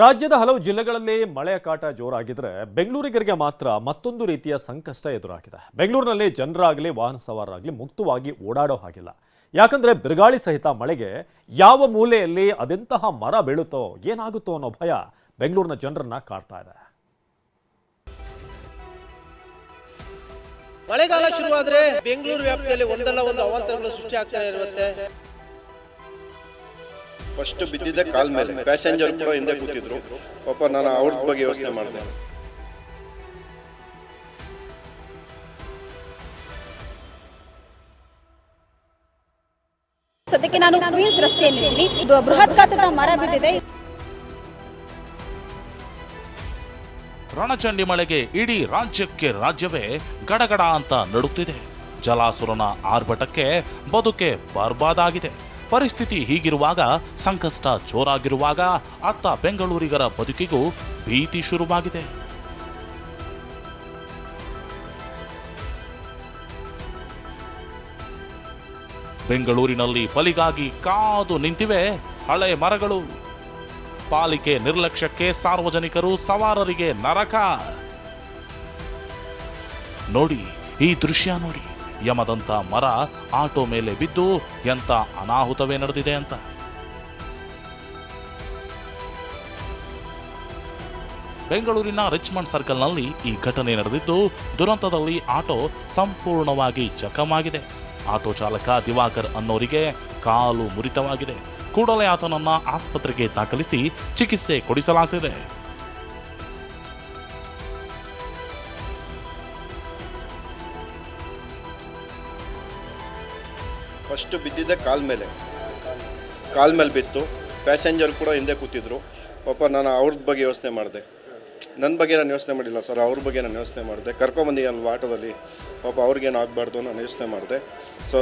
ರಾಜ್ಯದ ಹಲವು ಜಿಲ್ಲೆಗಳಲ್ಲಿ ಮಳೆಯ ಕಾಟ ಜೋರಾಗಿದ್ರೆ ಬೆಂಗಳೂರಿಗರಿಗೆ ಮಾತ್ರ ಮತ್ತೊಂದು ರೀತಿಯ ಸಂಕಷ್ಟ ಎದುರಾಗಿದೆ. ಬೆಂಗಳೂರಿನಲ್ಲಿ ಜನರಾಗಲಿ, ವಾಹನ ಸವಾರರಾಗಲಿ ಮುಕ್ತವಾಗಿ ಓಡಾಡೋ ಹಾಗಿಲ್ಲ. ಯಾಕಂದ್ರೆ ಬಿರುಗಾಳಿ ಸಹಿತ ಮಳೆಗೆ ಯಾವ ಮೂಲೆಯಲ್ಲಿ ಅದೆಂತಹ ಮರ ಬೀಳುತ್ತೋ ಏನಾಗುತ್ತೋ ಅನ್ನೋ ಭಯ ಬೆಂಗಳೂರಿನ ಜನರನ್ನ ಕಾಡ್ತಾ ಇದೆ. ಮಳೆಗಾಲ ಶುರುವಾದ್ರೆ ಬೆಂಗಳೂರು ವ್ಯಾಪ್ತಿಯಲ್ಲಿ ಒಂದಲ್ಲ ಒಂದು ಅವಾಂತರಗಳು ಸೃಷ್ಟಿ ಆಗ್ತಾ ಇರುತ್ತೆ. ಫಸ್ಟ್ ಬಿದ್ದಿದ್ದೆ ಕಾಲ್ ಮೇಲೆ ಪ್ಯಾಸೆಂಜರ್ ಕೂಡ ಹಿಂದೆ ಕೂತಿದ್ರು. ಪಾಪ ನಾನು ಅವ್ರ ಬಗ್ಗೆ ಯೋಚನೆ ಮಾಡಿದೆ. ಸದ್ಯಕ್ಕೆ ನಾನು ಕ್ವೀನ್ಸ್ ರಸ್ತೆಯಲ್ಲಿದ್ದೀನಿ. ಇದು ಬೃಹತ್ ಗಾತ್ರದ ಮರ ಬಿದ್ದಿದೆ. ರಣಚಂಡಿ ಮಳೆಗೆ ಇಡೀ ರಾಜ್ಯಕ್ಕೆ ರಾಜ್ಯವೇ ಗಡಗಡ ಅಂತ ನಡುತ್ತಿದೆ ಜಲಾಸುರನ ಆರ್ಭಟಕ್ಕೆ ಬದುಕೆ ಬರ್ಬಾದಾಗಿದೆ. ಪರಿಸ್ಥಿತಿ ಹೀಗಿರುವಾಗ, ಸಂಕಷ್ಟ ಜೋರಾಗಿರುವಾಗ ಅತ್ತ ಬೆಂಗಳೂರಿಗರ ಬದುಕಿಗೂ ಭೀತಿ ಶುರುವಾಗಿದೆ. ಬೆಂಗಳೂರಿನಲ್ಲಿ ಬಲಿಗಾಗಿ ಕಾದು ನಿಂತಿವೆ ಹಳೆ ಮರಗಳು. ಪಾಲಿಕೆ ನಿರ್ಲಕ್ಷ್ಯಕ್ಕೆ ಸಾರ್ವಜನಿಕರು ಸವಾರರಿಗೆ ನರಕ. ನೋಡಿ, ಈ ದೃಶ್ಯ ನೋಡಿ. ಯಮದಂತ ಮರ ಆಟೋ ಮೇಲೆ ಬಿದ್ದು ಎಂತ ಅನಾಹುತವೇ ನಡೆದಿದೆ ಅಂತ. ಬೆಂಗಳೂರಿನ ರಿಚ್ಮಂಡ್ ಸರ್ಕಲ್ನಲ್ಲಿ ಈ ಘಟನೆ ನಡೆದಿದ್ದು, ದುರಂತದಲ್ಲಿ ಆಟೋ ಸಂಪೂರ್ಣವಾಗಿ ಜಖಮಾಗಿದೆ. ಆಟೋ ಚಾಲಕ ದಿವಾಕರ್ ಅನ್ನೋರಿಗೆ ಕಾಲು ಮುರಿತವಾಗಿದೆ. ಕೂಡಲೇ ಆತನನ್ನ ಆಸ್ಪತ್ರೆಗೆ ದಾಖಲಿಸಿ ಚಿಕಿತ್ಸೆ ಕೊಡಿಸಲಾಗ್ತಿದೆ. ಫಸ್ಟ್ ಬಿದ್ದಿದ್ದೆ ಕಾಲ್ ಮೇಲೆ. ಕಾಲ್ ಮೇಲೆ ಬಿತ್ತು. ಪ್ಯಾಸೆಂಜರ್ ಕೂಡ ಹಿಂದೆ ಕೂತಿದ್ರು. ಪಾಪ ನಾನು ಅವ್ರ ಬಗ್ಗೆ ಯೋಚನೆ ಮಾಡಿದೆ. ನನ್ನ ಬಗ್ಗೆ ನಾನು ಯೋಚನೆ ಮಾಡಿಲ್ಲ ಸರ್, ಅವ್ರ ಬಗ್ಗೆ ನಾನು ಯೋಚನೆ ಮಾಡಿದೆ. ಕರ್ಕೊಂಬಂದಿದ್ದಲ್ವ ಆಟೋದಲ್ಲಿ ಪಾಪ ಅವ್ರಿಗೇನು ಆಗಬಾರ್ದು ನಾನು ಯೋಚನೆ ಮಾಡಿದೆ. ಸೊ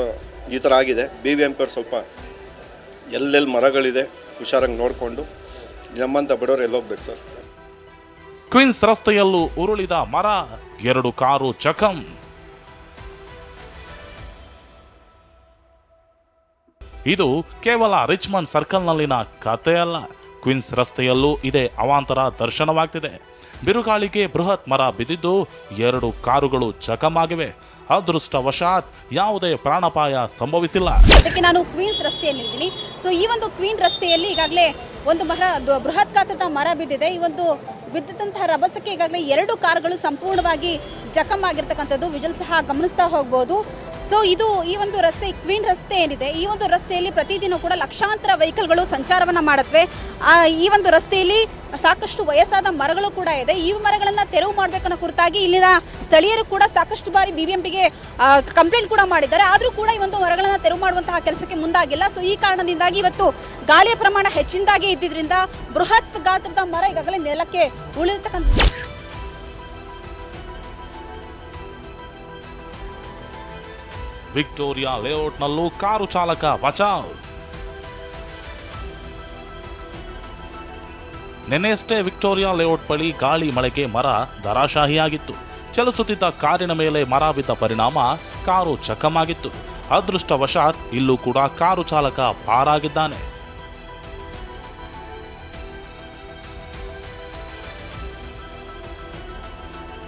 ಈ ಥರ ಆಗಿದೆ. ಬಿ ವಿ ಎಂ ಪಿ ಸ್ವಲ್ಪ ಎಲ್ಲೆಲ್ಲಿ ಮರಗಳಿದೆ, ಹುಷಾರಾಗಿ ನೋಡಿಕೊಂಡು ನಮ್ಮಂಥ ಬಡವ್ರು ಎಲ್ಲೋಗ್ಬೇಕು ಸರ್? ಕ್ವೀನ್ಸ್ ರಸ್ತೆಯಲ್ಲೂ ಉರುಳಿದ ಮರ, ಎರಡು ಕಾರು ಚಕಂ. ಇದು ಕೇವಲ ರಿಚ್ಮಂಡ್ ಸರ್ಕಲ್ನಲ್ಲಿನ ಕಥೆಯಲ್ಲ. ಕ್ವಿನ್ಸ್ ರಸ್ತೆಯಲ್ಲೂ ಇದೇ ಅವಾಂತರ ದರ್ಶನವಾಗ್ತಿದೆ. ಬಿರುಗಾಳಿಗೆ ಬೃಹತ್ ಮರ ಬಿದ್ದಿದ್ದು ಎರಡು ಕಾರುಗಳು ಚಕಮಾಗಿವೆ ಅದೃಷ್ಟವಶಾತ್ ಯಾವುದೇ ಪ್ರಾಣಪಾಯ ಸಂಭವಿಸಿಲ್ಲ. ಅದಕ್ಕೆ ನಾನು ಕ್ವೀನ್ಸ್ ರಸ್ತೆಯಲ್ಲಿದ್ದೀನಿ ಸೊ ಈ ಒಂದು ಕ್ವೀನ್ ರಸ್ತೆಯಲ್ಲಿ ಈಗಾಗಲೇ ಒಂದು ಮರ ಬೃಹತ್ ಗಾತ್ರದ ಮರ ಬಿದ್ದಿದೆ. ಈ ಒಂದು ಬಿದ್ದಂತಹ ರಭಸಕ್ಕೆ ಈಗಾಗಲೇ ಎರಡು ಕಾರುಗಳು ಸಂಪೂರ್ಣವಾಗಿ ಜಖಮ್ ಆಗಿರ್ತಕ್ಕಂಥದ್ದು ವಿಜಲ್ ಸಹ ಗಮನಿಸ್ತಾ ಹೋಗ್ಬೋದು. ಸೊ ಇದು ಈ ಒಂದು ರಸ್ತೆ ಕ್ವೀನ್ ರಸ್ತೆ ಏನಿದೆ ಈ ಒಂದು ರಸ್ತೆಯಲ್ಲಿ ಪ್ರತಿದಿನ ಕೂಡ ಲಕ್ಷಾಂತರ ವೆಹಿಕಲ್ಗಳು ಸಂಚಾರವನ್ನ ಮಾಡುತ್ತವೆ. ಆ, ಈ ಒಂದು ರಸ್ತೆಯಲ್ಲಿ ಸಾಕಷ್ಟು ವಯಸ್ಸಾದ ಮರಗಳು ಕೂಡ ಇದೆ. ಈ ಮರಗಳನ್ನ ತೆರವು ಮಾಡಬೇಕನ್ನೋ ಕುರಿತಾಗಿ ಇಲ್ಲಿನ ಸ್ಥಳೀಯರು ಕೂಡ ಸಾಕಷ್ಟು ಬಾರಿ ಬಿಬಿಎಂಪಿಗೆ ಕಂಪ್ಲೇಂಟ್ ಕೂಡ ಮಾಡಿದ್ದಾರೆ. ಆದರೂ ಕೂಡ ಈ ಒಂದು ಮರಗಳನ್ನ ತೆರವು ಮಾಡುವಂತಹ ಕೆಲಸಕ್ಕೆ ಮುಂದಾಗಿಲ್ಲ. ಸೊ ಈ ಕಾರಣದಿಂದಾಗಿ ಇವತ್ತು ಗಾಳಿಯ ಪ್ರಮಾಣ ಹೆಚ್ಚಿನದಾಗಿ ಇದ್ದಿದ್ರಿಂದ ಬೃಹತ್ ಗಾತ್ರದ ಮರ ಈಗಾಗಲೇ ನೆಲಕ್ಕೆ ಉಳಿರ್ತಕ್ಕಂಥ ವಿಕ್ಟೋರಿಯಾ ಲೇಔಟ್ನಲ್ಲೂ ಕಾರು ಚಾಲಕ ಬಚಾವ್. ನೆನ್ನೆಯಷ್ಟೇ ವಿಕ್ಟೋರಿಯಾ ಲೇಔಟ್ ಬಳಿ ಗಾಳಿ, ಮಳೆಗೆ ಮರ ದರಾಶಾಹಿಯಾಗಿತ್ತು ಚಲಿಸುತ್ತಿದ್ದ ಕಾರಿನ ಮೇಲೆ ಮರ ಬಿದ್ದ ಪರಿಣಾಮ ಕಾರು ಚಕಮಾಗಿತ್ತು. ಅದೃಷ್ಟವಶಾತ್ ಇಲ್ಲೂ ಕೂಡ ಕಾರು ಚಾಲಕ ಪಾರಾಗಿದ್ದಾನೆ.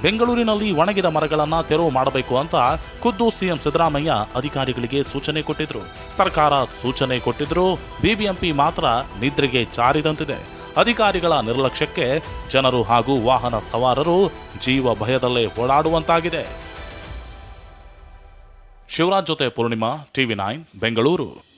ಬೆಂಗಳೂರಿನಲ್ಲಿ ಒಣಗಿದ ಮರಗಳನ್ನು ತೆರವು ಮಾಡಬೇಕು ಅಂತ ಖುದ್ದು ಸಿಎಂ ಸಿದ್ದರಾಮಯ್ಯ ಅಧಿಕಾರಿಗಳಿಗೆ ಸೂಚನೆ ಕೊಟ್ಟಿದ್ರು. ಸರ್ಕಾರ ಸೂಚನೆ ಕೊಟ್ಟಿದ್ರು, ಬಿಬಿಎಂಪಿ ಮಾತ್ರ ನಿದ್ರೆಗೆ ಜಾರಿದಂತಿದೆ. ಅಧಿಕಾರಿಗಳ ನಿರ್ಲಕ್ಷ್ಯಕ್ಕೆ ಜನರು ಹಾಗೂ ವಾಹನ ಸವಾರರು ಜೀವ ಭಯದಲ್ಲೇ ಓಡಾಡುವಂತಾಗಿದೆ ಶಿವರಾಜ್ ಜೊತೆ ಪೂರ್ಣಿಮಾ, ಟಿವಿ ನೈನ್, ಬೆಂಗಳೂರು.